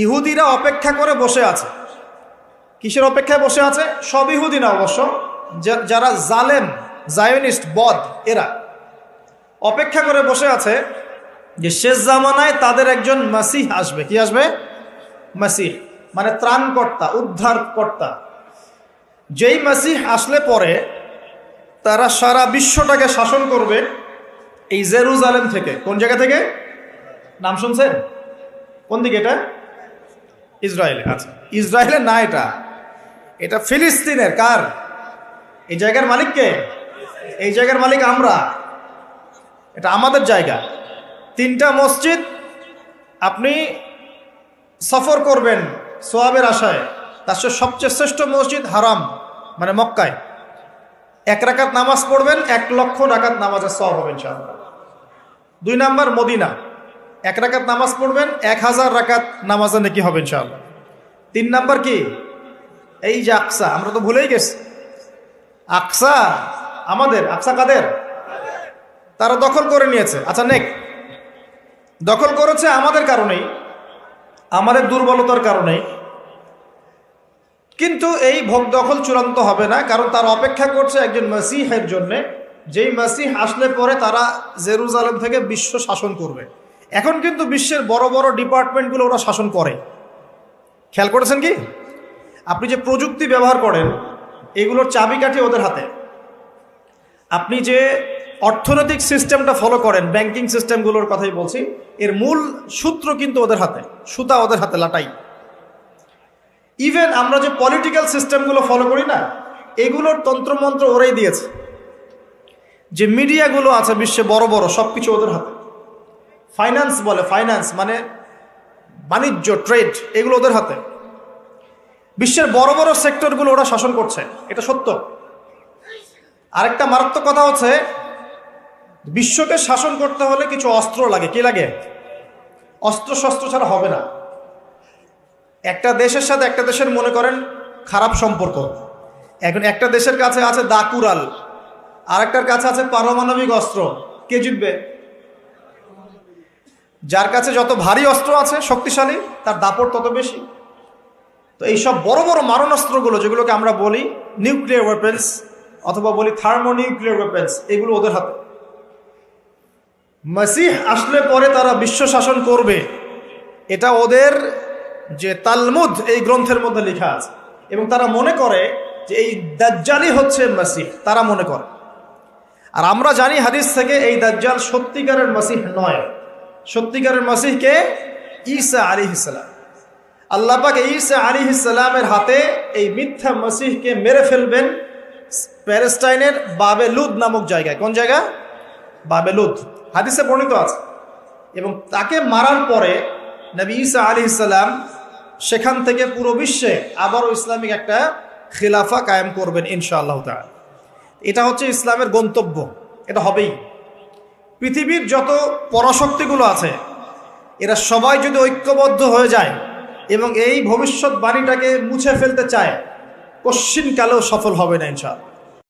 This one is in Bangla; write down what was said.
ইহুদিরা অপেক্ষা করে বসে আছে। কিসের অপেক্ষায় বসে আছে? সব ইহুদি না অবশ্য যারা জালেম, জায়নিস্ট, বদ, এরা। অপেক্ষা করে বসে আছে যে শেষ জামানায় তাদের একজন মাসিহ আসবে। কি আসবে? মাসিহ মানে ত্রাণকর্তা, উদ্ধারকর্তা। যেই মাসিহ আসলে পরে তারা সারা বিশ্বটাকে শাসন করবে এই জেরুজালেম থেকে। কোন জায়গা থেকে? নাম শুনছেন? কোন দিকে এটা? ইসরায়েলে। আচ্ছা ইসরায়েলে না এটা। এটা ফিলিস্তিনের, কার? এই জায়গার মালিক কে? এই জায়গার মালিক আমরা। এটা আমাদের জায়গা। তিনটা মসজিদ আপনি সফর করবেন সোয়াবের আশায়। তার সবচেয়ে শ্রেষ্ঠ মসজিদ হারাম মানে মক্কায়। এক রাকাত নামাজ পড়বেন, এক লক্ষ রাকাত নামাজের সব হবে ইনশাআল্লাহ। দুই নাম্বার মদিনা। এক রাকাত নামাজ পড়বেন, এক হাজার রাকাত নামাজে নাকি হবে ইনশাআল্লাহ। তিন নাম্বার কি? এই যে আকসা, আমরা তো ভুলেই গেছি। আকসা আমাদের, আকসা কাদের? তারা দখল করে নিয়েছে। আচ্ছা নেক। দখল করেছে আমাদের কারণেই, আমাদের দুর্বলতার কারণেই। কিন্তু এই ভোগ দখল চূড়ান্ত হবে না, কারণ তার অপেক্ষা করছে একজন মাসিহের জন্যে। যেই মাসিহ আসলে পরে তারা জেরুজালেম থেকে বিশ্ব শাসন করবে। এখন কিন্তু বিশ্বের বড় বড় ডিপার্টমেন্টগুলো ওরা শাসন করে। খেয়াল করেছেন কি? আপনি যে প্রযুক্তি ব্যবহার করেন, এগুলোর চাবিকাঠি ওদের হাতে। আপনি যে অর্থনৈতিক সিস্টেমটা ফলো করেন, ব্যাংকিং সিস্টেমগুলোর কথাই বলছি, এর মূল সূত্র কিন্তু ওদের হাতে, সুতা ওদের হাতে, লাটাই। ইভেন আমরা যে পলিটিক্যাল সিস্টেমগুলো ফলো করি না, এগুলোর তন্ত্রমন্ত্র ওরাই দিয়েছে। যে মিডিয়াগুলো আছে বিশ্বে বড় বড় সব কিছু ওদের হাতে। ফাইন্যান্স বলে ফাইন্যান্স মানে বাণিজ্য ট্রেড এগুলো ওদের হাতে। বিশ্বের বড় বড় সেক্টরগুলো ওরা শাসন করছে, এটা সত্য। আরেকটা মারাত্মক কথা হচ্ছে, বিশ্বকে শাসন করতে হলে কিছু অস্ত্র লাগে। কি লাগে? অস্ত্র শস্ত্র ছাড়া হবে না। একটা দেশের সাথে একটা দেশের, মনে করেন, খারাপ সম্পর্ক। এখন একটা দেশের কাছে আছে দাকুরাল, আরেকটার কাছে আছে পারমাণবিক অস্ত্র। কে জিতবে? যার কাছে যত ভারী অস্ত্র আছে শক্তিশালী, তার দাপট তত বেশি। তো এইসব বড় বড় মারণাস্ত্রগুলো, যেগুলোকে আমরা বলি নিউক্লিয়ার ওয়েপেন্স অথবা বলি থার্মোনিউক্লিয়ার ওয়েপেন্স এগুলো ওদের হাতে। মাসিহ আসলে পরে তারা বিশ্ব শাসন করবে। এটা ওদের যে তালমুদ, এই গ্রন্থের মধ্যে লেখা আছে। এবং তারা মনে করে যে এই দাজ্জালই হচ্ছে মাসিহ, তারা মনে করে। আর আমরা জানি হাদিস থেকে এই দাজ্জাল সত্যিকারের মাসিহ নয়। সত্যিকারের মাসিহকে ঈসা আলী ইসলাম আল্লাপাক ঈসা আলী ইসলামের হাতে এই মিথ্যা মসিহকে মেরে ফেলবেন প্যালেস্টাইনের বাবেলুদ নামক জায়গায়। কোন জায়গা? বাবেলুদ হাদিসে বর্ণিত আছে। এবং তাকে মারার পরে নবী ঈসা আলী ইসলাম সেখান থেকে পুরো বিশ্বে আবারও ইসলামিক একটা খিলাফা কায়েম করবেন ইনশাআল্লাহ তাআলা। এটা হচ্ছে ইসলামের গন্তব্য। এটা হবেই। পৃথিবীর যত পরাশক্তিগুলো আছে, এরা সবাই যদি ঐক্যবদ্ধ হয়ে যায় এবং এই ভবিষ্যৎ বাণীটাকে মুছে ফেলতে চায়, কশ্চিনকালেও সফল হবে না, ইনশাআল্লাহ।